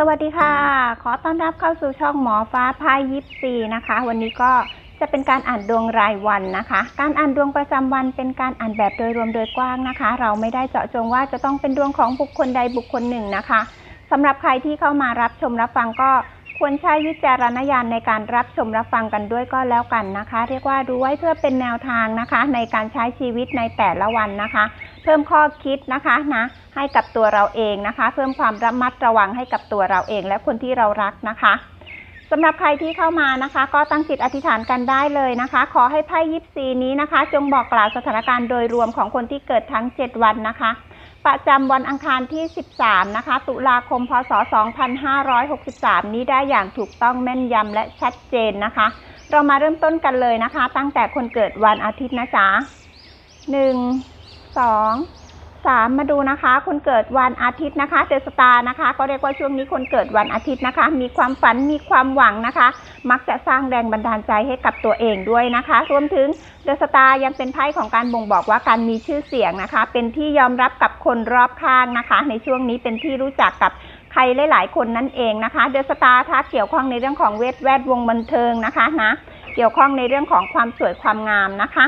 สวัสดีค่ะ ขอต้อนรับเข้าสู่ช่องหมอฟ้าพายยิปซีนะคะ วันนี้ก็จะเป็นการอ่านดวงรายวันนะคะ การอ่านดวงประจำวันเป็นการอ่านแบบโดยรวมโดยกว้างนะคะ เราไม่ได้เจาะจงว่าจะต้องเป็นดวงของบุคคลใดบุคคลหนึ่งนะคะสำหรับใครที่เข้ามารับชมรับฟังก็ ควรใช้วิจารณญาณในการรับชมรับฟังกันด้วยก็แล้วกันนะคะ เรียกว่าดูไว้เพื่อเป็นแนวทางนะคะ ในการใช้ชีวิตในแต่ละวันนะคะ เพิ่มข้อคิดนะคะนะให้กับตัวเราเองนะคะ เพิ่มความระมัดระวังให้กับตัวเราเองและคนที่เรารักนะคะสำหรับใครที่เข้ามานะคะ ก็ตั้งจิตอธิษฐานกันได้เลยนะคะ ขอให้ไพ่ยิปซีนี้นะคะ จงบอกกล่าวสถานการณ์โดยรวมของคนที่เกิดทั้ง 7 วันนะคะ ประจำวันอังคารที่ 13 นะคะ ตุลาคม พศ 2563 นี้ได้อย่างถูกต้องแม่นยำและชัดเจนนะคะ เรามาเริ่มต้นกันเลยนะคะ ตั้งแต่คนเกิดวันอาทิตย์นะจ๊ะหนึ่ งสามมาดูนะคะ คนเกิดวันอาทิตย์นะคะเดอะสตาร์นะคะ ก็เรียกว่าช่วงนี้คนเกิดวันอาทิตย์นะคะ มีความฝันมีความหวังนะคะ มักจะสร้างแรงบันดาลใจให้กับตัวเองด้วยนะคะ รวมถึงเดอะสตาร์ยังเป็นไพ่ของการบ่งบอกว่าการมีชื่อเสียงนะคะ เป็นที่ยอมรับกับคนรอบข้างนะคะ ในช่วงนี้เป็นที่รู้จักกับใครหลาย ๆ คนนั่นเองนะคะเดอะสตาร์ถ้าเกี่ยวข้องในเรื่องของเวทแวดวงบันเทิงนะคะนะเกี่ยวข้องในเรื่องของความสวยความงามนะคะ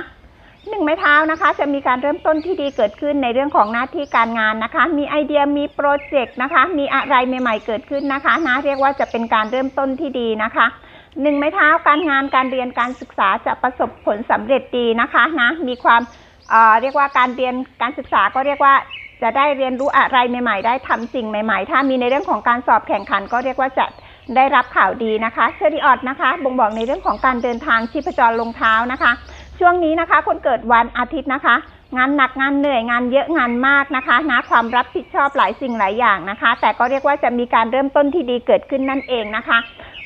หนึ่งไม้เท้านะคะ จะมีการเริ่มต้นที่ดีเกิดขึ้นในเรื่องของหน้าที่การงานนะคะ มีไอเดียมีโปรเจกต์นะคะ มีอะไรใหม่ ๆ เกิดขึ้นนะคะนะเรียกว่าจะเป็นการเริ่มต้นที่ดีนะคะหนึ่งไม้เท้าการงานการเรียนการศึกษาจะประสบผลสำเร็จดีนะคะนะมีความเอ่อเรียกว่าการเรียนการศึกษาก็เรียกว่าจะได้เรียนรู้อะไรใหม่ ๆ ได้ทำสิ่งใหม่ ๆ ถ้ามีในเรื่องของการสอบแข่งขัน ก็เรียกว่าจะได้รับข่าวดีนะคะเชอริออดนะคะ บ่งบอกในเรื่องของการเดินทางชีพจรลงเท้านะคะ ช่วงนี้นะคะ คนเกิดวันอาทิตย์นะคะ งานหนักงานเหนื่อยงานเยอะงานมากนะคะนะความรับผิดชอบหลายสิ่งหลายอย่างนะคะ แต่ก็เรียกว่าจะมีการเริ่มต้นที่ดีเกิดขึ้นนั่นเองนะคะ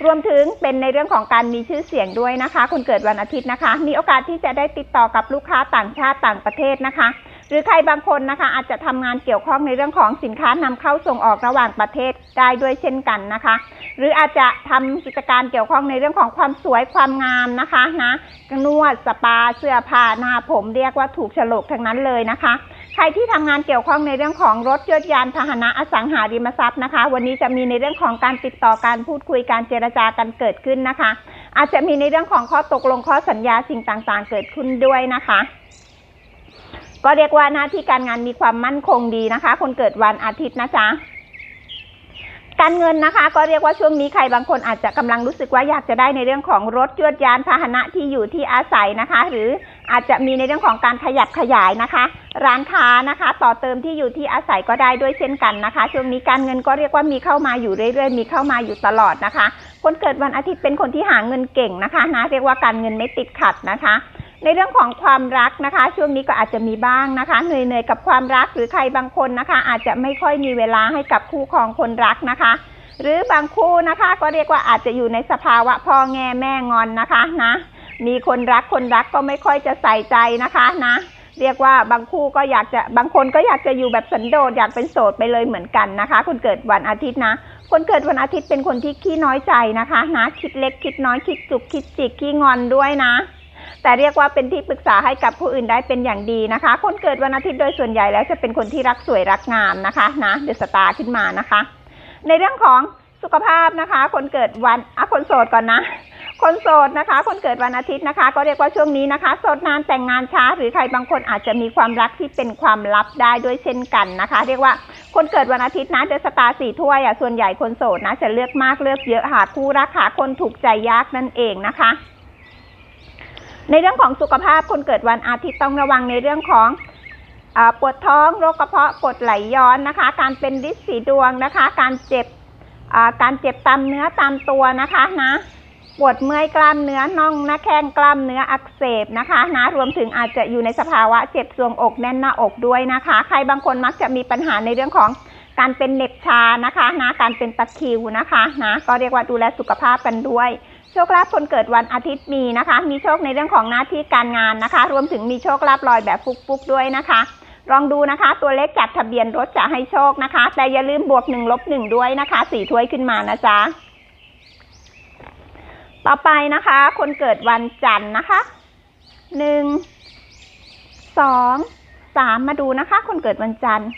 รวมถึงเป็นในเรื่องของการมีชื่อเสียงด้วยนะคะ คนเกิดวันอาทิตย์นะคะ มีโอกาสที่จะได้ติดต่อกับลูกค้าต่างชาติต่างประเทศนะคะ หรือใครบางคนนะคะ อาจจะทำงานเกี่ยวข้องในเรื่องของสินค้านำเข้าส่งออกระหว่างประเทศได้ด้วยเช่นกันนะคะ หรืออาจจะทำกิจการเกี่ยวข้องในเรื่องของความสวยความงามนะคะนะนวดสปาเสื้อผ้าหน้าผมเรียกว่าถูกฉลกทั้งนั้นเลยนะคะ ใครที่ทำงานเกี่ยวข้องในเรื่องของรถยนต์ยานพาหนะอสังหาริมทรัพย์นะคะ วันนี้จะมีในเรื่องของการติดต่อการพูดคุยการเจรจากันเกิดขึ้นนะคะ อาจจะมีในเรื่องของข้อตกลงข้อสัญญาสิ่งต่างๆ เกิดขึ้นด้วยนะคะ ก็เรียกว่าหน้าที่การงานมีความมั่นคงดีนะคะ คนเกิดวันอาทิตย์นะจ๊ะการเงินนะคะ ก็เรียกว่าช่วงนี้ใครบางคนอาจจะกำลังรู้สึกว่าอยากจะได้ในเรื่องของรถยวดยานพาหนะที่อยู่ที่อาศัยนะคะ หรืออาจจะมีในเรื่องของการขยับขยายนะคะ ร้านค้านะคะ ต่อเติมที่อยู่ที่อาศัยก็ได้ด้วยเช่นกันนะคะ ช่วงนี้การเงินก็เรียกว่ามีเข้ามาอยู่เรื่อยๆ มีเข้ามาอยู่ตลอดนะคะ คนเกิดวันอาทิตย์เป็นคนที่หาเงินเก่งนะคะนะเรียกว่าการเงินไม่ติดขัดนะคะ ในเรื่องของความรักนะคะ ช่วงนี้ก็อาจจะมีบ้างนะคะเหนื่อยๆกับความรักหรือใครบางคนนะคะ อาจจะไม่ค่อยมีเวลาให้กับคู่ครองคนรักนะคะ หรือบางคู่นะคะก็เรียกว่าอาจจะอยู่ในสภาวะพ่อแง่แม่งอนนะคะนะมีคนรักคนรักก็ไม่ค่อยจะใส่ใจนะคะนะเรียกว่าบางคู่ก็อยากจะบางคนก็อยากจะอยู่แบบสันโดษอยากเป็นโสดไปเลยเหมือนกันนะคะ คนเกิดวันอาทิตย์นะ คนเกิดวันอาทิตย์เป็นคนที่ขี้น้อยใจนะคะนะคิดเล็กคิดน้อยคิดจุกคิดจิกขี้งอนด้วยนะ แต่เรียกว่าเป็นที่ปรึกษาให้กับผู้อื่นได้เป็นอย่างดีนะคะ คนเกิดวันอาทิตย์โดยส่วนใหญ่แล้วจะเป็นคนที่รักสวยรักงามนะคะนะเดือะสตาร์ขึ้นมานะคะ ในเรื่องของสุขภาพนะคะ คนเกิดวันอะคนโสดก่อนนะ คนโสดนะคะ คนเกิดวันอาทิตย์นะคะ ก็เรียกว่าช่วงนี้นะคะ โสดนานแต่งงานช้า หรือใครบางคนอาจจะมีความรักที่เป็นความลับได้ด้วยเช่นกันนะคะ เรียกว่าคนเกิดวันอาทิตย์นะเดอะสตาร์สี่ถ้วยอะส่วนใหญ่คนโสดนะจะเลือกมากเลือกเยอะหาคู่รักหาคนถูกใจยากนั่นเองนะคะ ในเรื่องของสุขภาพคนเกิดวันอาทิตย์ต้องระวังในเรื่องของอปวดท้องโรคกระเพาะกรดไหลย้อนนะคะ การเป็นริดสีดวงนะคะ การเจ็บการเจ็บตามเนื้อตามตัวนะคะนะปวดเมื่อยกล้ามเนื้อน่องหน้าแข้งกล้ามเนื้ออักเสบนะคะนะรวมถึงอาจจะอยู่ในสภาวะเจ็บทรวงอกแน่นหน้าอกด้วยนะคะ ใครบางคนมักจะมีปัญหาในเรื่องของการเป็นเหน็บชานะคะนะการเป็นตะคิวนะคะนะก็เรียกว่าดูแลสุขภาพกันด้วย โชคลาภคนเกิดวันอาทิตย์มีนะคะ มีโชคในเรื่องของหน้าที่การงานนะคะ รวมถึงมีโชคลาภลอยแบบฟุกๆด้วยนะคะ ลองดูนะคะ ตัวเลขจัดทะเบียนรถจะให้โชคนะคะ แต่อย่าลืมบวกหนึ่งลบหนึ่งด้วยนะคะสี่ถ้วยขึ้นมานะจ๊ะต่อไปนะคะ คนเกิดวันจันทร์นะคะหนึ่งสองสามมาดูนะคะ คนเกิดวันจันทร์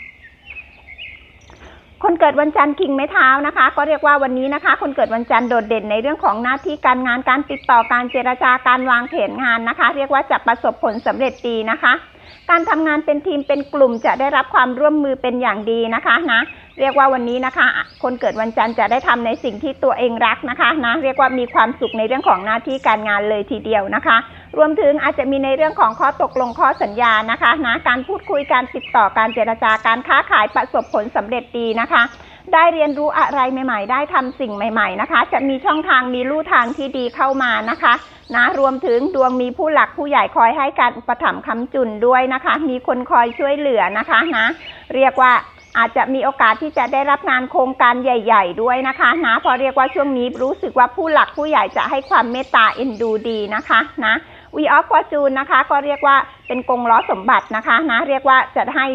คนเกิดวันจันทร์คิงไม้เท้านะคะ ก็เรียกว่าวันนี้นะคะ คนเกิดวันจันทร์โดดเด่นในเรื่องของหน้าที่การงานการติดต่อการเจรจาการวางแผนงานนะคะ เรียกว่าจะประสบผลสำเร็จดีนะคะ การทำงานเป็นทีมเป็นกลุ่มจะได้รับความร่วมมือเป็นอย่างดีนะคะนะเรียกว่าวันนี้นะคะ คนเกิดวันจันทร์จะได้ทำในสิ่งที่ตัวเองรักนะคะนะเรียกว่ามีความสุขในเรื่องของหน้าที่การงานเลยทีเดียวนะคะ รวมถึงอาจจะมีในเรื่องของข้อตกลงข้อสัญญานะคะนะการพูดคุยการติดต่อการเจรจาการค้าขายประสบผลสำเร็จดีนะคะ ได้เรียนรู้อะไรใหม่ ๆ ได้ทำสิ่งใหม่ ๆนะคะ จะมีช่องทางมีลู่ทางที่ดีเข้ามานะคะนะรวมถึงดวงมีผู้หลักผู้ใหญ่คอยให้การอุปถัมภ์คำจุนด้วยนะคะ มีคนคอยช่วยเหลือนะคะนะเรียกว่าอาจจะมีโอกาสที่จะได้รับงานโครงการใหญ่ ๆ ด้วยนะคะนะพราะเรียกว่าช่วงนี้รู้สึกว่าผู้หลักผู้ใหญ่จะให้ความเมตตาเอ็นดูดีนะคะนะ วีออฟฟอร์จูนนะคะ ก็เรียกว่าเป็นกงล้อสมบัตินะคะนะเรียกว่าจะให้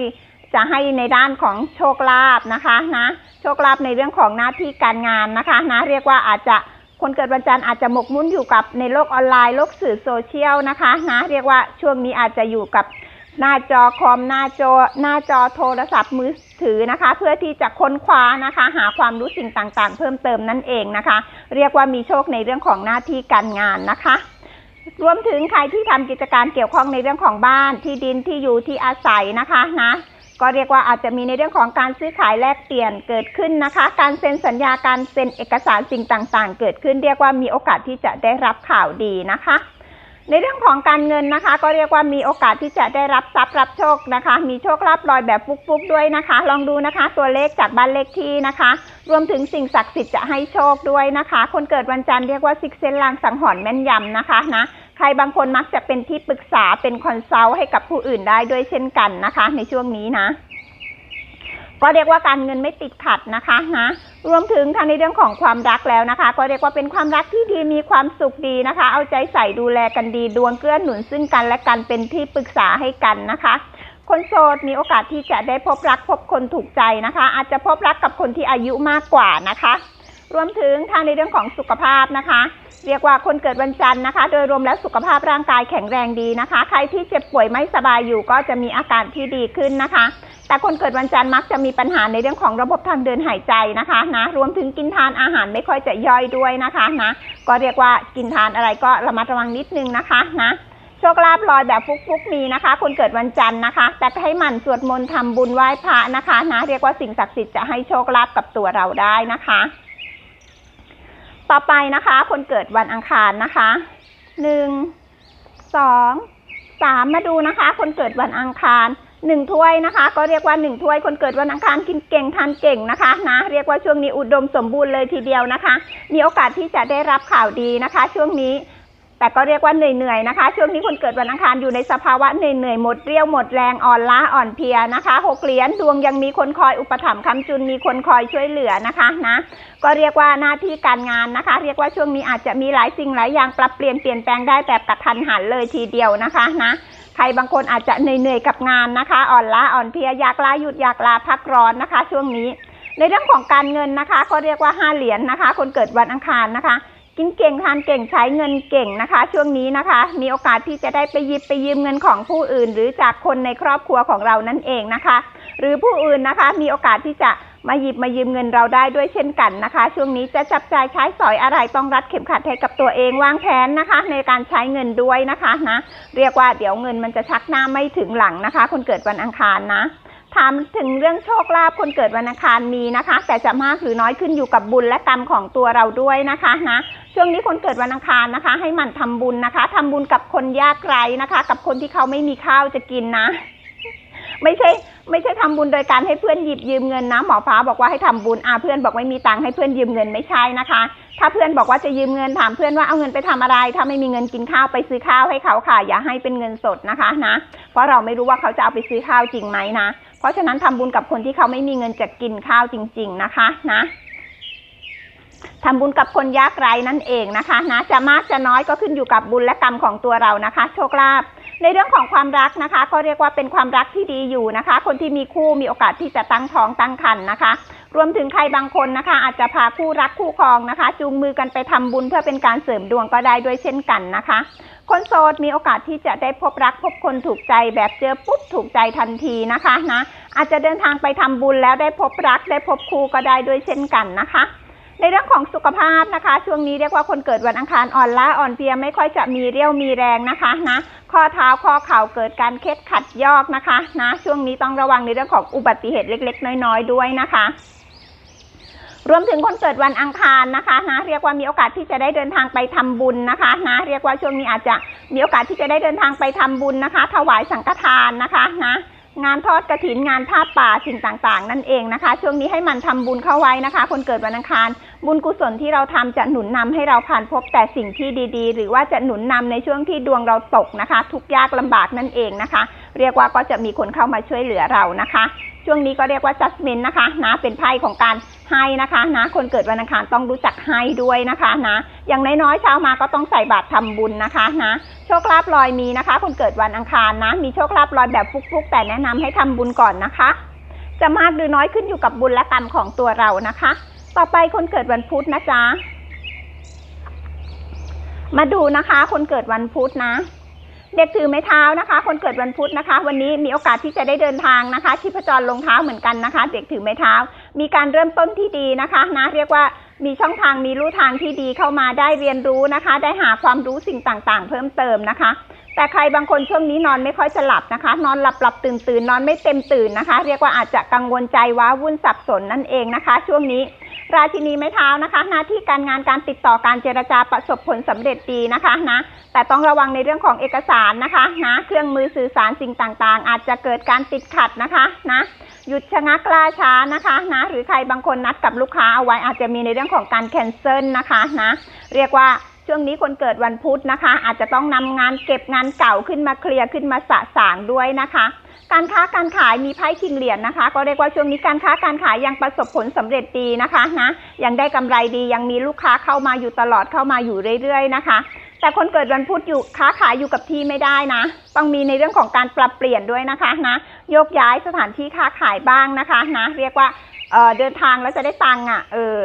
จะให้ในด้านของโชคลาภนะคะนะโชคลาภในเรื่องของหน้าที่การงานนะคะนะเรียกว่าอาจจะคนเกิดวันจันทร์อาจจะหมกมุ่นอยู่กับในโลกออนไลน์โลกสื่อโซเชียลนะคะนะเรียกว่าช่วงนี้อาจจะอยู่กับหน้าจอคอมหน้าจอหน้าจอโทรศัพท์มือถือนะคะ เพื่อที่จะค้นคว้านะคะ หาความรู้สิ่งต่างๆ เพิ่มเติมนั่นเองนะคะ เรียกว่ามีโชคในเรื่องของหน้าที่การงานนะคะ รวมถึงใครที่ทำกิจการเกี่ยวข้องในเรื่องของบ้านที่ดินที่อยู่ที่อาศัยนะคะนะก็เรียกว่าอาจจะมีในเรื่องของการซื้อขายแลกเปลี่ยนเกิดขึ้นนะคะ การเซ็นสัญญาการเซ็นเอกสารสิ่งต่างๆ เกิดขึ้น เรียกว่ามีโอกาสที่จะได้รับข่าวดีนะคะ ในเรื่องของการเงินนะคะ ก็เรียกว่ามีโอกาสที่จะได้รับทรัพย์รับโชคนะคะ มีโชคลาภลอยแบบฟุกๆด้วยนะคะ ลองดูนะคะ ตัวเลขจากบ้านเลขที่นะคะ รวมถึงสิ่งศักดิ์สิทธิ์จะให้โชคด้วยนะคะ คนเกิดวันจันทร์เรียกว่าซิกเซนลางสังหรณ์แม่นยำนะคะนะใครบางคนมักจะเป็นที่ปรึกษาเป็นคอนซัลท์ให้กับผู้อื่นได้ด้วยเช่นกันนะคะ ในช่วงนี้นะ ก็เรียกว่าการเงินไม่ติดขัดนะคะนะ รวมถึงทางในเรื่องของความรักแล้วนะคะ ก็เรียกว่าเป็นความรักที่ดีมีความสุขดีนะคะ เอาใจใส่ดูแลกันดีดวงเกื้อหนุนซึ่งกันและกันเป็นที่ปรึกษาให้กันนะคะ คนโสดมีโอกาสที่จะได้พบรักพบคนถูกใจนะคะ อาจจะพบรักกับคนที่อายุมากกว่านะคะ รวมถึงทางในเรื่องของสุขภาพนะคะ เรียกว่าคนเกิดวันจันทร์นะคะ โดยรวมแล้วสุขภาพร่างกายแข็งแรงดีนะคะ ใครที่เจ็บป่วยไม่สบายอยู่ก็จะมีอาการที่ดีขึ้นนะคะ แต่คนเกิดวันจันทร์มักจะมีปัญหาในเรื่องของระบบทางเดินหายใจนะคะนะรวมถึงกินทานอาหารไม่ค่อยจะย่อยด้วยนะคะนะก็เรียกว่ากินทานอะไรก็ระมัดระวังนิดนึงนะคะนะโชคลาภลอยแบบฟุกๆมีนะคะ คนเกิดวันจันทร์นะคะ แต่ให้หมั่นสวดมนต์ทำบุญไหว้พระนะคะนะเรียกว่าสิ่งศักดิ์สิทธิ์จะให้โชคลาภกับตัวเราได้นะคะ ต่อไปนะคะ คนเกิดวันอังคารนะคะหนึ่งสองสามมาดูนะคะ คนเกิดวันอังคาร หนึ่งถ้วยนะคะ ก็เรียกว่าหนึ่งถ้วยคนเกิดวันอังคารกินเก่งทานเก่งนะคะนะเรียกว่าช่วงนี้อุดมสมบูรณ์เลยทีเดียวนะคะ มีโอกาสที่จะได้รับข่าวดีนะคะ ช่วงนี้ แต่ก็เรียกว่าเหนื่อยๆนะคะ ช่วงนี้คนเกิดวันอังคารอยู่ในสภาวะเหนื่อยๆหมดเรี่ยวหมดแรงอ่อนล้าอ่อนเพลียนะคะหกเหรียญดวงยังมีคนคอยอุปถัมภ์คำจุนมีคนคอยช่วยเหลือนะคะนะก็เรียกว่าหน้าที่การงานนะคะ เรียกว่าช่วงนี้อาจจะมีหลายสิ่งหลายอย่างปรับเปลี่ยนเปลี่ยนแปลงได้แบบกระทันหันเลยทีเดียวนะคะนะ ใครบางคนอาจจะเหนื่อยๆกับงานนะคะ อ่อนล้าอ่อนเพลียอยากลาหยุดอยากลาพักร้อนนะคะ ช่วงนี้ ในเรื่องของการเงินนะคะก็เรียกว่าห้าเหรียญนะคะ คนเกิดวันอังคารนะคะ กินเก่งทานเก่งใช้เงินเก่งนะคะ ช่วงนี้นะคะ มีโอกาสที่จะได้ไปยิบไปยืมเงินของผู้อื่น หรือจากคนในครอบครัวของเรานั่นเองนะคะ หรือผู้อื่นนะคะ มีโอกาสที่จะ มาหยิบมายืมเงินเราได้ด้วยเช่นกันนะคะ ช่วงนี้จะจับจ่ายใช้สอยอะไรต้องรัดเข็มขัดให้กับตัวเองวางแผนนะคะ ในการใช้เงินด้วยนะคะนะเรียกว่าเดี๋ยวเงินมันจะชักหน้าไม่ถึงหลังนะคะ คนเกิดวันอังคารนะถามถึงเรื่องโชคลาภคนเกิดวันอังคารมีนะคะ แต่จะมากหรือน้อยขึ้นอยู่กับบุญและกรรมของตัวเราด้วยนะคะนะช่วงนี้คนเกิดวันอังคารนะคะ ให้หมันทำบุญนะคะทำบุญกับคนยากไร้นะคะ กับคนที่เขาไม่มีข้าวจะกินนะ ไม่ใช่ ไม่ใช่ทำบุญโดยการให้เพื่อนหยิบยืมเงินนะหมอฟ้าบอกว่าให้ทำบุญอ่าเพื่อนบอกไม่มีตังค์ให้เพื่อนยืมเงินไม่ใช่นะคะ ถ้าเพื่อนบอกว่าจะยืมเงินถามเพื่อนว่าเอาเงินไปทำอะไร ถ้าไม่มีเงินกินข้าวไปซื้อข้าวให้เขาค่ะ อย่าให้เป็นเงินสดนะคะนะ เพราะเราไม่รู้ว่าเขาจะเอาไปซื้อข้าวจริงไหมนะ เพราะฉะนั้นทำบุญกับคนที่เขาไม่มีเงินจะกินข้าวจริง ๆนะคะนะทำบุญกับคนยากไร้นั่นเองนะคะนะจะมากจะน้อยก็ขึ้นอยู่กับบุญและกรรมของตัวเรานะคะ โชคลาภ ในเรื่องของความรักนะคะ ก็เรียกว่าเป็นความรักที่ดีอยู่นะคะ คนที่มีคู่มีโอกาสที่จะตั้งท้องตั้งครรภ์นะคะ รวมถึงใครบางคนนะคะ อาจจะพาคู่รักคู่ครองนะคะ จูงมือกันไปทำบุญเพื่อเป็นการเสริมดวงก็ได้ด้วยเช่นกันนะคะ คนโสดมีโอกาสที่จะได้พบรักพบคนถูกใจแบบเจอปุ๊บถูกใจทันทีนะคะนะอาจจะเดินทางไปทำบุญแล้วได้พบรักได้พบครูก็ได้ด้วยเช่นกันนะคะ ในเรื่องของสุขภาพนะคะ ช่วงนี้เรียกว่าคนเกิดวันอังคารอ่อนล้าอ่อนเพลียไม่ค่อยจะมีเรี่ยวมีแรงนะคะนะข้อเท้าข้อเข่าเกิดการเคล็ดขัดยอกนะคะนะช่วงนี้ต้องระวังในเรื่องของอุบัติเหตุเล็ก ๆ น้อย ๆ ด้วยนะคะรวมถึงคนเกิดวันอังคารนะคะนะเรียกว่ามีโอกาสที่จะได้เดินทางไปทำบุญนะคะนะเรียกว่าช่วงนี้อาจจะมีโอกาสที่จะได้เดินทางไปทำบุญนะคะ ถวายสังฆทานนะคะนะงานทอดกระถินงานผ้าป่าสิ่งต่างๆ นั่นเองนะคะ ช่วงนี้ให้มันทำบุญเข้าไว้นะคะ คนเกิดวันอังคาร บุญกุศลที่เราทำจะหนุนนำให้เราผ่านพบแต่สิ่งที่ดีๆ หรือว่าจะหนุนนำในช่วงที่ดวงเราตกนะคะ ทุกยากลำบากนั่นเองนะคะ เรียกว่าก็จะมีคนเข้ามาช่วยเหลือเรานะคะ ช่วงนี้ก็เรียกว่า judgment นะคะนะเป็นไพ่ของการให้นะคะนะคนเกิดวันอังคารต้องรู้จักให้ด้วยนะคะนะอย่างน้อยๆเช้ามาก็ต้องใส่บาตรทำบุญนะคะนะโชคลาภลอยมีนะคะ คนเกิดวันอังคารนะ มีโชคลาภลอยแบบฟุกๆ แต่แนะนำให้ทำบุญก่อนนะคะ จะมากหรือน้อยขึ้นอยู่กับบุญและกรรมของตัวเรานะคะ ต่อไปคนเกิดวันพุธนะจ๊ะ มาดูนะคะ คนเกิดวันพุธนะ เด็กถือไม้เท้านะคะ คนเกิดวันพุธนะคะ วันนี้มีโอกาสที่จะได้เดินทางนะคะชีพจรลงเท้าเหมือนกันนะคะ เด็กถือไม้เท้า มีการเริ่มต้นที่ดีนะคะ นะ เรียกว่ามีช่องทางมีลู่ทางที่ดีเข้ามาได้เรียนรู้นะคะ ได้หาความรู้สิ่งต่างๆ เพิ่มเติมนะคะ แต่ใครบางคนช่วงนี้นอนไม่ค่อยจะหลับนะคะ นอนหลับหลับตื่นตื่นนอนไม่เต็มตื่นนะคะ เรียกว่าอาจจะกังวลใจว้าวุ่นสับสนนั่นเองนะคะ ช่วงนี้ ราชินีไม้เท้านะคะ หน้าที่การงานการติดต่อการเจรจาประสบผลสำเร็จดีนะคะนะแต่ต้องระวังในเรื่องของเอกสารนะคะนะเครื่องมือสื่อสารสิ่งต่างๆ อาจจะเกิดการติดขัดนะคะนะหยุดชะงักล่าช้านะคะนะหรือใครบางคนนัดกับลูกค้าเอาไว้อาจจะมีในเรื่องของการแคนเซิลนะคะนะเรียกว่าช่วงนี้คนเกิดวันพุธนะคะ อาจจะต้องนำงานเก็บงานเก่าขึ้นมาเคลียร์ขึ้นมาสะสางด้วยนะคะ การค้าการขายมีไพ่คิงเหรียญนะคะ ก็เรียกว่าช่วงนี้การค้าการขายยังประสบผลสำเร็จดีนะคะนะยังได้กำไรดียังมีลูกค้าเข้ามาอยู่ตลอดเข้ามาอยู่เรื่อยๆนะคะ แต่คนเกิดวันพุธอยู่ค้าขายอยู่กับที่ไม่ได้นะ ต้องมีในเรื่องของการปรับเปลี่ยนด้วยนะคะนะโยกย้ายสถานที่ค้าขายบ้างนะคะนะเรียกว่าเเดินทางแล้วจะได้ตังค์อะเออ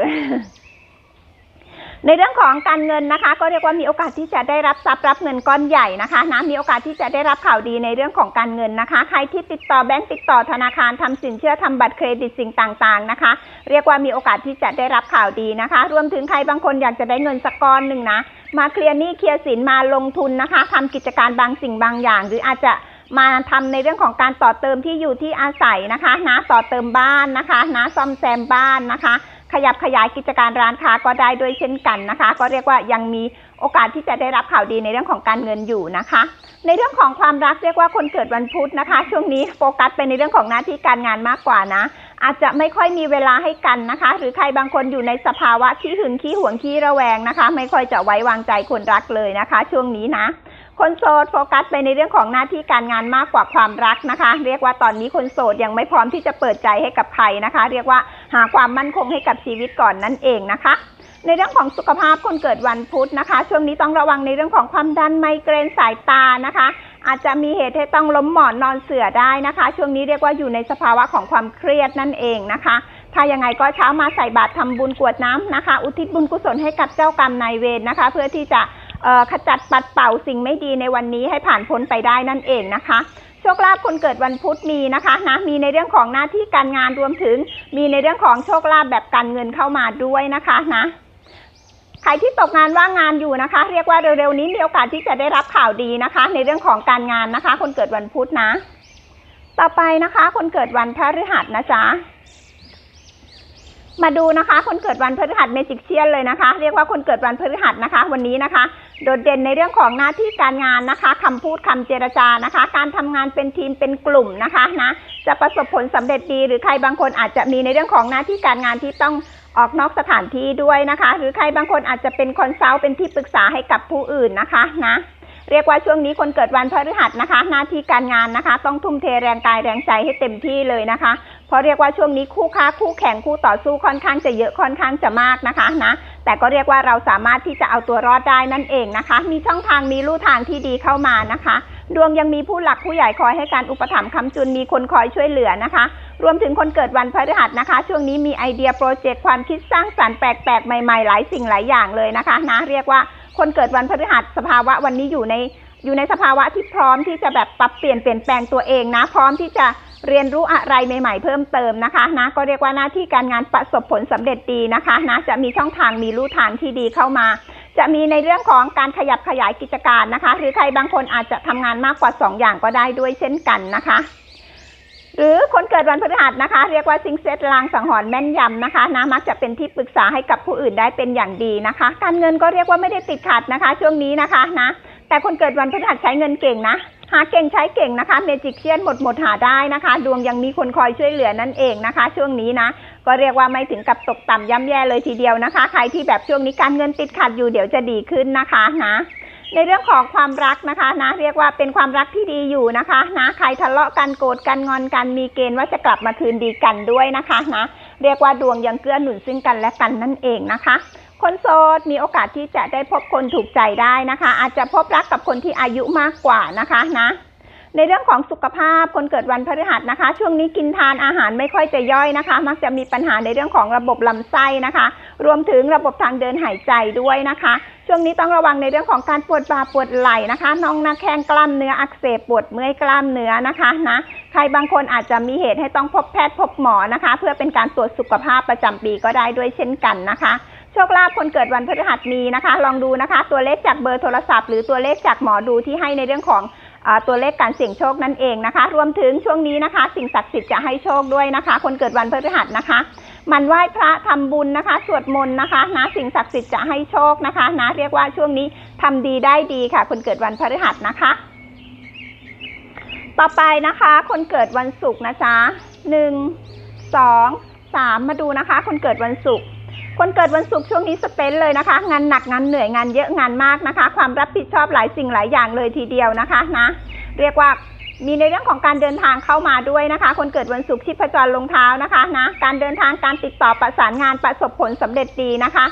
ในเรื่องของการเงินนะคะ ก็เรียกว่ามีโอกาสที่จะได้รับทรัพย์รับเงินก้อนใหญ่นะคะนะมีโอกาสที่จะได้รับข่าวดีในเรื่องของการเงินนะคะ ใครที่ติดต่อแบงก์ติดต่อธนาคารทำสินเชื่อทำบัตรเครดิตสิ่งต่างๆนะคะ เรียกว่ามีโอกาสที่จะได้รับข่าวดีนะคะ รวมถึงใครบางคนอยากจะได้เงินสักก้อนหนึ่งนะมาเคลียร์หนี้เคลียร์สินมาลงทุนนะคะทำกิจการบางสิ่งบางอย่าง หรืออาจจะมาทำในเรื่องของการต่อเติมที่อยู่ที่อาศัยนะคะนะต่อเติมบ้านนะคะนะซ่อมแซมบ้านนะคะ ขยับขยายกิจการร้านค้าก็ได้ด้วยเช่นกันนะคะ ก็เรียกว่ายังมีโอกาสที่จะได้รับข่าวดีในเรื่องของการเงินอยู่นะคะ ในเรื่องของความรักเรียกว่าคนเกิดวันพุธนะคะ ช่วงนี้โฟกัสไปในเรื่องของหน้าที่การงานมากกว่านะ อาจจะไม่ค่อยมีเวลาให้กันนะคะ หรือใครบางคนอยู่ในสภาวะที่หึงขี้หวงขี้ระแวงนะคะ ไม่ค่อยจะไว้วางใจคนรักเลยนะคะ ช่วงนี้นะ คนโสดโฟกัสไปในเรื่องของหน้าที่การงานมากกว่าความรักนะคะ เรียกว่าตอนนี้คนโสดยังไม่พร้อมที่จะเปิดใจให้กับใครนะคะ เรียกว่าหาความมั่นคงให้กับชีวิตก่อนนั่นเองนะคะในเรื่องของสุขภาพคนเกิดวันพุธนะคะ ช่วงนี้ต้องระวังในเรื่องของความดันไมเกรนสายตานะคะ อาจจะมีเหตุให้ต้องล้มหมอนนอนเสื่อได้นะคะ ช่วงนี้เรียกว่าอยู่ในสภาวะของความเครียดนั่นเองนะคะ ถ้ายังไงก็เช้ามาใส่บาตรทำบุญกรวดน้ำนะคะ อุทิศบุญกุศลให้กับเจ้ากรรมนายเวรนะคะ เพื่อที่จะ ขจัดปัดเป่าสิ่งไม่ดีในวันนี้ให้ผ่านพ้นไปได้นั่นเองนะคะโชคลาภคนเกิดวันพุธมีนะคะนะมีในเรื่องของหน้าที่การงานรวมถึง มีในเรื่องของโชคลาภแบบการเงินเข้ามาด้วยนะคะนะใครที่ตกงานว่างงานอยู่นะคะ เรียกว่าเร็วๆนี้มีโอกาสที่จะได้รับข่าวดีนะคะ ในเรื่องของการงานนะคะ คนเกิดวันพุธนะ ต่อไปนะคะ คนเกิดวันพฤหัสนะจ๊ะมาดูนะคะ คนเกิดวันพฤหัสเมจิกเชียนเลยนะคะ เรียกว่าคนเกิดวันพฤหัสนะคะ วันนี้นะคะ โดดเด่นในเรื่องของหน้าที่การงานนะคะคำพูดคำเจรจานะคะ การทำงานเป็นทีมเป็นกลุ่มนะคะนะจะประสบผลสำเร็จดีหรือใครบางคนอาจจะมีในเรื่องของหน้าที่การงานที่ต้องออกนอกสถานที่ด้วยนะคะ หรือใครบางคนอาจจะเป็นคอนซัลท์เป็นที่ปรึกษาให้กับผู้อื่นนะคะนะ เรียกว่าช่วงนี้คนเกิดวันพฤหัสนะคะ หน้าที่การงานนะคะ ต้องทุ่มเทแรงกายแรงใจให้เต็มที่เลยนะคะ เพราะเรียกว่าช่วงนี้คู่ค้าคู่แข่งคู่ต่อสู้ค่อนข้างจะเยอะค่อนข้างจะมากนะคะนะแต่ก็เรียกว่าเราสามารถที่จะเอาตัวรอดได้นั่นเองนะคะ มีช่องทางมีลู่ทางที่ดีเข้ามานะคะ ดวงยังมีผู้หลักผู้ใหญ่คอยให้การอุปถัมภ์คำจุนมีคนคอยช่วยเหลือนะคะ รวมถึงคนเกิดวันพฤหัสนะคะ ช่วงนี้มีไอเดียโปรเจกต์ความคิดสร้างสรรค์แปลกๆใหม่ๆหลายสิ่งหลายอย่างเลยนะคะนะเรียกว่า คนเกิดวันพฤหัสสภาวะวันนี้อยู่ในอยู่ในสภาวะที่พร้อมที่จะแบบปรับเปลี่ยนเปลี่ยนแปลงตัวเองนะ พร้อมที่จะเรียนรู้อะไรใหม่ ๆ เพิ่มเติมนะคะนะก็เรียกว่าหน้าที่การงานประสบผลสำเร็จดีนะคะนะจะมีช่องทางมีลู่ทางที่ดีเข้ามา จะมีในเรื่องของการขยับขยายกิจการนะคะ หรือใครบางคนอาจจะทำงานมากกว่า 2 อย่างก็ได้ด้วยเช่นกันนะคะ หรือคนเกิดวันพฤหัสนะคะ เรียกว่าซิงเซตลางสังหรณ์แม่นยำนะคะนะมักจะเป็นที่ปรึกษาให้กับผู้อื่นได้เป็นอย่างดีนะคะ การเงินก็เรียกว่าไม่ได้ติดขัดนะคะ ช่วงนี้นะคะนะแต่คนเกิดวันพฤหัสใช้เงินเก่งนะหาเก่งใช้เก่งนะคะเมจิกเชียนหมดหมดหาได้นะคะ ดวงยังมีคนคอยช่วยเหลือนั่นเองนะคะ ช่วงนี้นะ ก็เรียกว่าไม่ถึงกับตกต่ำย่ำแย่เลยทีเดียวนะคะ ใครที่แบบช่วงนี้การเงินติดขัดอยู่เดี๋ยวจะดีขึ้นนะคะนะ ในเรื่องของความรักนะคะนะเรียกว่าเป็นความรักที่ดีอยู่นะคะนะใครทะเลาะกันโกรธกันงอนกันมีเกณฑ์ว่าจะกลับมาคืนดีกันด้วยนะคะนะเรียกว่าดวงยังเกื้อหนุนซึ่งกันและกันนั่นเองนะคะ คนโสดมีโอกาสที่จะได้พบคนถูกใจได้นะคะ อาจจะพบรักกับคนที่อายุมากกว่านะคะนะ ในเรื่องของสุขภาพคนเกิดวันพฤหัสนะคะ ช่วงนี้กินทานอาหารไม่ค่อยจะย่อยนะคะ มักจะมีปัญหาในเรื่องของระบบลำไส้นะคะ รวมถึงระบบทางเดินหายใจด้วยนะคะ ช่วงนี้ต้องระวังในเรื่องของการปวดบ่าปวดไหล่นะคะน่องหน้าแข้งกล้ามเนื้ออักเสบปวดเมื่อยกล้ามเนื้อนะคะนะใครบางคนอาจจะมีเหตุให้ต้องพบแพทย์พบหมอนะคะ เพื่อเป็นการตรวจสุขภาพประจำปีก็ได้ด้วยเช่นกันนะคะโชคลาภคนเกิดวันพฤหัสมีนะคะ ลองดูนะคะ ตัวเลขจากเบอร์โทรศัพท์ หรือตัวเลขจากหมอดูที่ให้ในเรื่องของ ตัวเลขการเสี่ยงโชคนั่นเองนะคะ รวมถึงช่วงนี้นะคะ สิ่งศักดิ์สิทธิ์จะให้โชคด้วยนะคะ คนเกิดวันพฤหัสนะคะ มันไหว้พระทำบุญนะคะ สวดมนต์นะคะนะสิ่งศักดิ์สิทธิ์จะให้โชคนะคะนะเรียกว่าช่วงนี้ทำดีได้ดีค่ะ คนเกิดวันพฤหัสนะคะ ต่อไปนะคะ คนเกิดวันศุกร์นะจ๊ะหนึ่งสองสามมาดูนะคะ คนเกิดวันศุกร์ คนเกิดวันศุกร์ช่วงนี้สเปนเลยนะคะ งานหนักงานเหนื่อยงานเยอะงานมากนะคะ ความรับผิดชอบหลายสิ่งหลายอย่างเลยทีเดียวนะคะนะเรียกว่ามีในเรื่องของการเดินทางเข้ามาด้วยนะคะ คนเกิดวันศุกร์ที่ประจรลงเท้านะคะนะการเดินทางการติดต่อประสานงานประสบผลสำเร็จดีนะคะ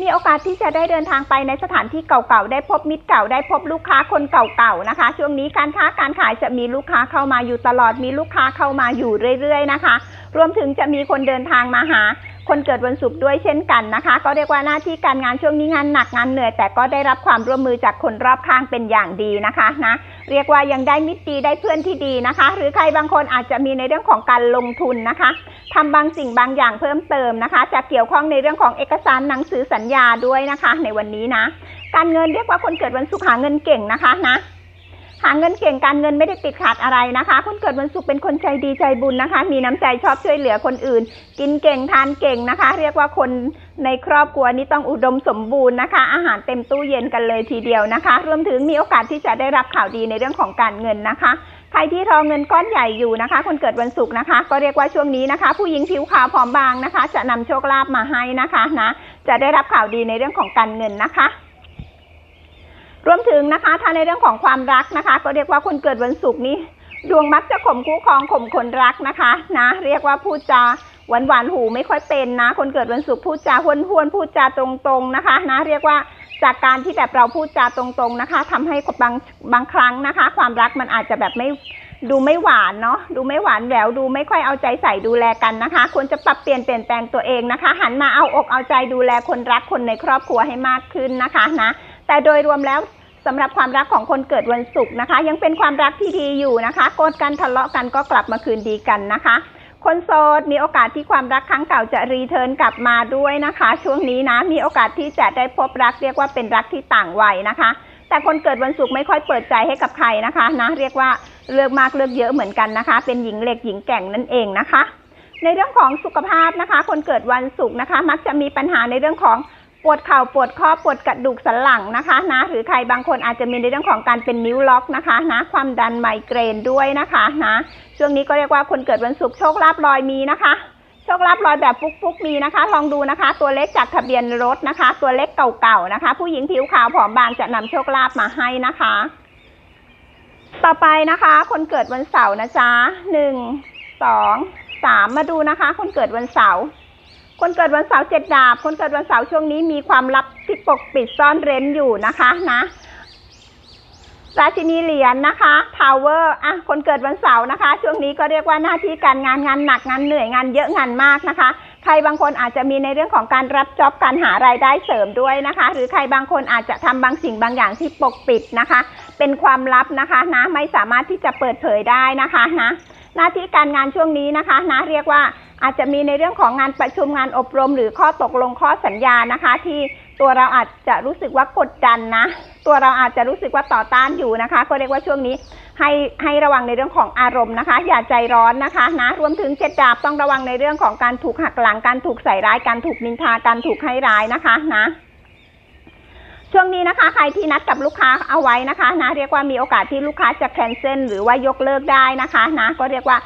มีโอกาสที่จะได้เดินทางไปในสถานที่เก่าๆได้พบมิตรเก่าได้พบลูกค้าคนเก่าๆนะคะ ช่วงนี้การค้าการขายจะมีลูกค้าเข้ามาอยู่ตลอดมีลูกค้าเข้ามาอยู่เรื่อย ๆ นะคะ รวมถึงจะมีคนเดินทางมาหา คนเกิดวันศุกร์ด้วยเช่นกันนะคะ ก็เรียกว่าหน้าที่การงานช่วงนี้งานหนักงานเหนื่อย แต่ก็ได้รับความร่วมมือจากคนรอบข้างเป็นอย่างดีนะคะนะเรียกว่ายังได้มิตรดีได้เพื่อนที่ดีนะคะ หรือใครบางคนอาจจะมีในเรื่องของการลงทุนนะคะทำบางสิ่งบางอย่างเพิ่มเติมนะคะ จะเกี่ยวข้องในเรื่องของเอกสารหนังสือสัญญาด้วยนะคะ ในวันนี้นะ การเงินเรียกว่าคนเกิดวันศุกร์หาเงินเก่งนะคะนะ หาเงินเก่งการเงินไม่ได้ติดขัดอะไรนะคะ คนเกิดวันศุกร์เป็นคนใจดีใจบุญนะคะ มีน้ำใจชอบช่วยเหลือคนอื่น กินเก่งทานเก่งนะคะ เรียกว่าคนในครอบครัวนี้ต้องอุดมสมบูรณ์นะคะ อาหารเต็มตู้เย็นกันเลยทีเดียวนะคะ รวมถึงมีโอกาสที่จะได้รับข่าวดีในเรื่องของการเงินนะคะใครที่รอเงินก้อนใหญ่อยู่นะคะ คนเกิดวันศุกร์นะคะ ก็เรียกว่าช่วงนี้นะคะ ผู้หญิงผิวขาวผอมบางนะคะ จะนำโชคลาภมาให้นะคะนะจะได้รับข่าวดีในเรื่องของการเงินนะคะ รวมถึงนะคะถ้าในเรื่องของความรักนะคะ ก็เรียกว่าคนเกิดวันศุกร์นี้ ดวงมักจะข่มคู่ครองข่มคนรักนะคะ นะ เรียกว่าพูดจาหวานหวานหูไม่ค่อยเป็นนะ คนเกิดวันศุกร์พูดจาห้วนห้วนๆพูดจาตรงๆนะคะ นะ เรียกว่าจากการที่แบบเราพูดจาตรงๆนะคะทำให้บางบางครั้งนะคะ ความรักมันอาจจะแบบไม่ดูไม่หวานเนาะดูไม่หวานแหววดูไม่ค่อยเอาใจใส่ดูแลกันนะคะควรจะปรับเปลี่ยนเปลี่ยนแปลงตัวเองนะคะ หันมาเอาอกเอาใจดูแลคนรักคนในครอบครัวให้มากขึ้นนะคะนะ แต่โดยรวมแล้วสำหรับความรักของคนเกิดวันศุกร์นะคะ ยังเป็นความรักที่ดีอยู่นะคะโกรธกันทะเลาะกันก็กลับมาคืนดีกันนะคะ คนโสดมีโอกาสที่ความรักครั้งเก่าจะรีเทิร์นกลับมาด้วยนะคะ ช่วงนี้นะมีโอกาสที่จะได้พบรักเรียกว่าเป็นรักที่ต่างวัยนะคะ แต่คนเกิดวันศุกร์ไม่ค่อยเปิดใจให้กับใครนะคะนะเรียกว่าเลือกมากเลือกเยอะเหมือนกันนะคะ เป็นหญิงเหล็กหญิงแก่งนั่นเองนะคะ ในเรื่องของสุขภาพนะคะ คนเกิดวันศุกร์นะคะ มักจะมีปัญหาในเรื่องของ ปวดเข่าปวดข้อปวดกระดูกสันหลังนะคะนะหรือใครบางคนอาจจะมีในเรื่องของการเป็นนิ้วล็อกนะคะนะความดันไมเกรนด้วยนะคะนะช่วงนี้ก็เรียกว่าคนเกิดวันศุกร์โชคลาภลอยมีนะคะโชคลาภลอยแบบฟุกๆมีนะคะ ลองดูนะคะ ตัวเลขจากทะเบียนรถนะคะ ตัวเลขเก่าๆนะคะ ผู้หญิงผิวขาวผอมบางจะนำโชคลาภมาให้นะคะ ต่อไปนะคะ คนเกิดวันเสาร์นะจ๊ะหนึ่งสองสามมาดูนะคะ คนเกิดวันเสาร์ คนเกิดวันเสาร์เจ็ดดาบ คนเกิดวันเสาร์ช่วงนี้มีความลับที่ปกปิดซ่อนเร้นอยู่นะคะนะราชินีเหรียญนะคะทาวเวอร์อะคนเกิดวันเสาร์นะคะ ช่วงนี้ก็เรียกว่าหน้าที่การงานงานหนักงานเหนื่อยงานเยอะงานมากนะคะ ใครบางคนอาจจะมีในเรื่องของการรับจ็อบการหารายได้เสริมด้วยนะคะ หรือใครบางคนอาจจะทำบางสิ่งบางอย่างที่ปกปิดนะคะ เป็นความลับนะคะนะไม่สามารถที่จะเปิดเผยได้นะคะนะ หน้าที่การงานช่วงนี้นะคะนะเรียกว่าอาจจะมีในเรื่องของงานประชุมงานอบรม หรือข้อตกลงข้อสัญญานะคะ ที่ตัวเราอาจจะรู้สึกว่ากดดันนะ ตัวเราอาจจะรู้สึกว่าต่อต้านอยู่นะคะ ก็เรียกว่าช่วงนี้ให้ให้ระวังในเรื่องของอารมณ์นะคะ อย่าใจร้อนนะคะนะรวมถึงเจ็ดดาบต้องระวังในเรื่องของการถูกหักหลังการถูกใส่ร้ายการถูกนินทาการถูกให้ร้ายนะคะนะ ช่วงนี้นะคะใครที่นัดกับลูกค้าเอาไว้นะคะนะเรียกว่ามีโอกาสที่ลูกค้าจะแคนเซิลหรือว่ายกเลิกได้นะคะนะก็เรียกว่า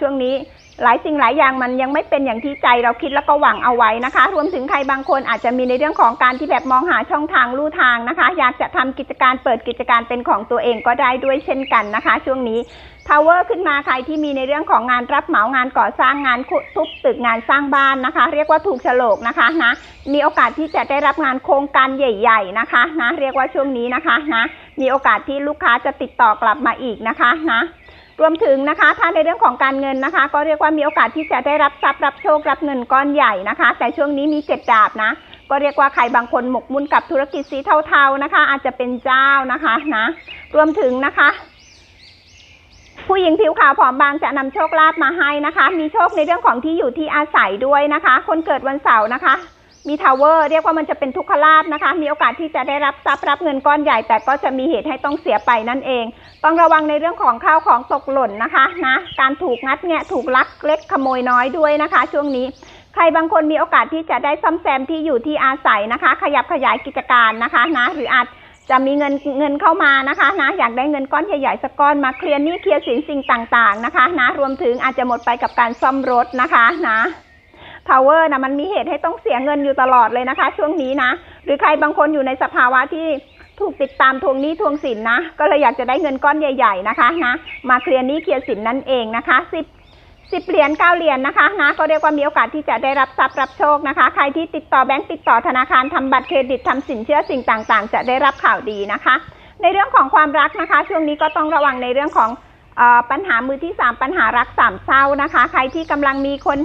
ช่วงนี้หลายสิ่งหลายอย่างมันยังไม่เป็นอย่างที่ใจเราคิดแล้วก็หวังเอาไว้นะคะ รวมถึงใครบางคนอาจจะมีในเรื่องของการที่แบบมองหาช่องทางลู่ทางนะคะ อยากจะทำกิจการเปิดกิจการเป็นของตัวเองก็ได้ด้วยเช่นกันนะคะ ช่วงนี้ ทาวเวอร์ขึ้นมาใครที่มีในเรื่องของงานรับเหมางานก่อสร้างงานทุบตึกงานสร้างบ้านนะคะ เรียกว่าถูกฉลกนะคะนะมีโอกาสที่จะได้รับงานโครงการใหญ่ ๆนะคะนะเรียกว่าช่วงนี้นะคะนะมีโอกาสที่ลูกค้าจะติดต่อกลับมาอีกนะคะนะรวมถึงนะคะ ถ้าในเรื่องของการเงินนะคะ ก็เรียกว่ามีโอกาสที่จะได้รับทรัพย์รับโชครับเงินก้อนใหญ่นะคะ แต่ช่วงนี้มีเจ็ดดาบนะ ก็เรียกว่าใครบางคนหมกมุ่นกับธุรกิจสีเทาๆนะคะ อาจจะเป็นเจ้านะคะนะรวมถึงนะคะ ผู้หญิงผิวขาวผอมบางจะนำโชคลาภมาให้นะคะ มีโชคในเรื่องของที่อยู่ที่อาศัยด้วยนะคะ คนเกิดวันเสาร์นะคะ มีทาวเวอร์เรียกว่ามันจะเป็นทุกขลาภนะคะ มีโอกาสที่จะได้รับทรัพย์รับเงินก้อนใหญ่ แต่ก็จะมีเหตุให้ต้องเสียไปนั่นเอง ต้องระวังในเรื่องของข้าวของตกหล่นนะคะนะการถูกงัดแงะถูกลักเล็กขโมยน้อยด้วยนะคะ ช่วงนี้ใครบางคนมีโอกาสที่จะได้ซ่อมแซมที่อยู่ที่อาศัยนะคะ ขยับขยายกิจการนะคะนะหรืออาจ จะมีเงินเงินเข้ามานะคะนะอยากได้เงินก้อนใหญ่ๆสักก้อนมาเคลียร์หนี้เคลียร์สินสิ่งต่างๆนะคะ นะรวมถึงอาจจะหมดไปกับการซ่อมรถนะคะนะทาวเวอร์นะมันมีเหตุให้ต้องเสียเงินอยู่ตลอดเลยนะคะ ช่วงนี้นะ หรือใครบางคนอยู่ในสภาวะที่ถูกติดตามทวงหนี้ทวงสินนะ ก็เลยอยากจะได้เงินก้อนใหญ่ ๆนะคะนะมาเคลียร์หนี้เคลียร์สินนั่นเองนะคะ สิบเหรียญเก้าเหรียญนะคะนะก็เรียกว่ามีโอกาสที่จะได้รับทรัพย์รับโชคนะคะ ใครที่ติดต่อแบงก์ติดต่อธนาคารทำบัตรเครดิตทำสินเชื่อสิ่งต่างๆ จะได้รับข่าวดีนะคะ ในเรื่องของความรักนะคะ ช่วงนี้ก็ต้องระวังในเรื่องของออปัญหามือที่สามปัญหารักสามเศร้านะคะ ใครที่กำลังมีคน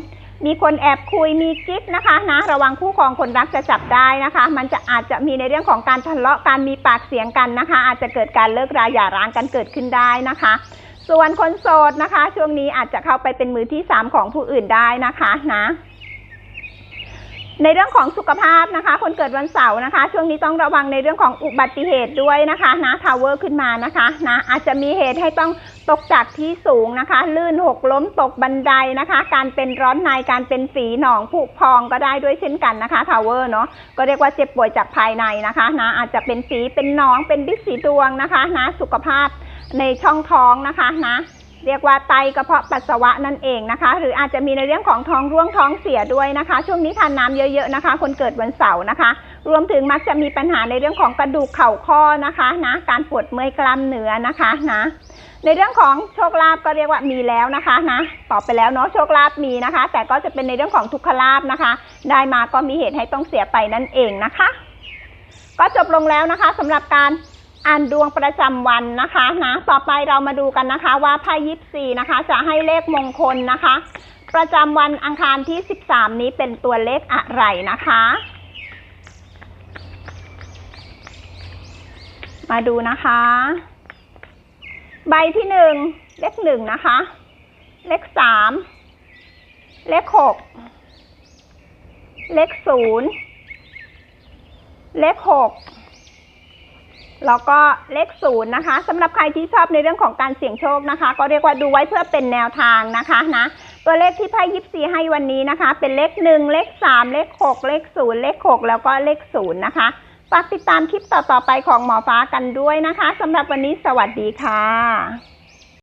มีคนแอบคุยมีกิ๊กนะคะนะระวังคู่ครองคนรักจะจับได้นะคะ มันจะอาจจะมีในเรื่องของการทะเลาะการมีปากเสียงกันนะคะ อาจจะเกิดการเลิกราหย่าร้างกันเกิดขึ้นได้นะคะ ส่วนคนโสดนะคะ ช่วงนี้อาจจะเข้าไปเป็นมือที่สามของผู้อื่นได้นะคะนะในเรื่องของสุขภาพนะคะ คนเกิดวันเสาร์นะคะ ช่วงนี้ต้องระวังในเรื่องของอุบัติเหตุด้วยนะคะนะทาวเวอร์ขึ้นมานะคะนะอาจจะมีเหตุให้ต้องตกจากที่สูงนะคะ ลื่นหกล้มตกบันไดนะคะ การเป็นร้อนในการเป็นฝีหนองผุพองก็ได้ด้วยเช่นกันนะคะทาวเวอร์เนาะก็เรียกว่าเจ็บป่วยจากภายในนะคะนะอาจจะเป็นฝีเป็นหนองเป็นดิสีดวงนะคะนะสุขภาพ ในช่องท้องนะคะนะ เรียกว่าไตกระเพาะปัสสาวะนั่นเองนะคะ หรืออาจจะมีในเรื่องของท้องร่วงท้องเสียด้วยนะคะ ช่วงนี้ทานน้ำเยอะๆนะคะ คนเกิดวันเสาร์นะคะ รวมถึงมักจะมีปัญหาในเรื่องของกระดูกเข่าข้อนะคะนะการปวดเมื่อยกล้ามเนื้อนะคะนะในเรื่องของโชคลาภก็เรียกว่ามีแล้วนะคะนะตอบไปแล้วเนาะโชคลาภมีนะคะ แต่ก็จะเป็นในเรื่องของทุกขลาภนะคะ ได้มาก็มีเหตุให้ต้องเสียไปนั่นเองนะคะ ก็จบลงแล้วนะคะสำหรับการ อ่านดวงประจำวันนะคะนะต่อไปเรามาดูกันนะคะ ว่าไพ่ยิปซีนะคะ จะให้เลขมงคลนะคะ ประจำวันอังคารที่ 13 นี้เป็นตัวเลขอะไรนะคะ มาดูนะคะ ใบที่หนึ่งเลขหนึ่งนะคะ เลขสามเลขหกเลขศูนย์เลขหก แล้วก็เลขศูนย์นะคะสำหรับใครที่ชอบในเรื่องของการเสี่ยงโชคนะคะ ก็เรียกว่าดูไว้เพื่อเป็นแนวทางนะคะนะตัวเลขที่ไพ่ยิปซีให้วันนี้นะคะ เป็นเลขหนึ่งเลขสามเลขหกเลขศูนย์เลขหกแล้วก็เลขศูนย์นะคะฝากติดตามคลิปต่อๆไปของหมอฟ้ากันด้วยนะคะสำหรับวันนี้สวัสดีค่ะ